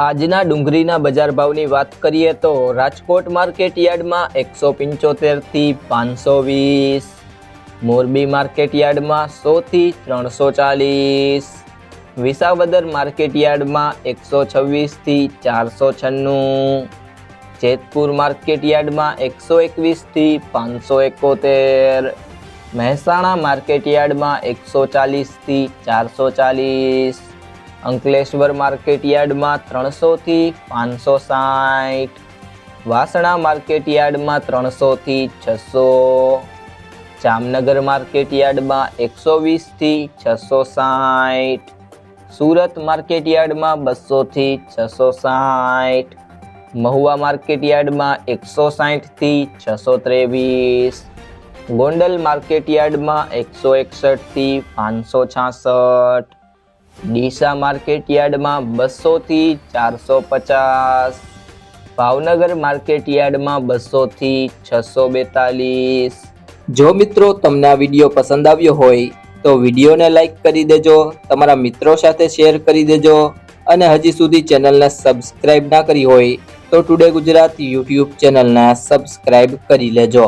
આજના ડુંગળીના બજાર ભાવની વાત કરીએ તો રાજકોટ માર્કેટ યાર્ડમાં એકસો પંચોતેરથી પાંચસો વીસ, મોરબી માર્કેટ યાર્ડમાં સોથી ત્રણસો ચાલીસ, વિસાવદર માર્કેટ યાર્ડમાં એકસો છવ્વીસથી ચારસો છન્નું, જેતપુર માર્કેટ યાર્ડમાં એકસો એકવીસથી પાંચસો એકોતેર, મહેસાણા માર્કેટ યાર્ડમાં એકસો ચાલીસથી ચારસો ચાલીસ અંકલેશ્વર માર્કેટ યાર્ડમાં ત્રણસોથી પાંચસો સાઠ. વાસણા માર્કેટ યાર્ડમાં ત્રણસોથી છસો. જામનગર માર્કેટ યાર્ડમાં એકસો વીસથી છસો સાઠ. સુરત માર્કેટ યાર્ડમાં બસોથી છસો સાઠ. મહુવા માર્કેટ યાર્ડમાં એકસો સાઠથી છસો ત્રેવીસ. ગોંડલ માર્કેટ યાર્ડમાં એકસો એકસઠથી પાંચસો છાસઠ. ડીસા માર્કેટ યાર્ડમાં બસોથી ચારસો પચાસ, ભાવનગર માર્કેટ યાર્ડમાં બસોથી છસો બેતાલીસ. જો મિત્રો તમને આ વીડિયો પસંદ આવ્યો હોય, તો વિડીયોને લાઈક કરી દેજો, તમારા મિત્રો સાથે શેર કરી દેજો, અને હજી સુધી ચેનલને સબસ્ક્રાઇબ ના કરી હોય, તો ટુડે ગુજરાત યુટ્યુબ ચેનલને સબસ્ક્રાઇબ કરી લેજો.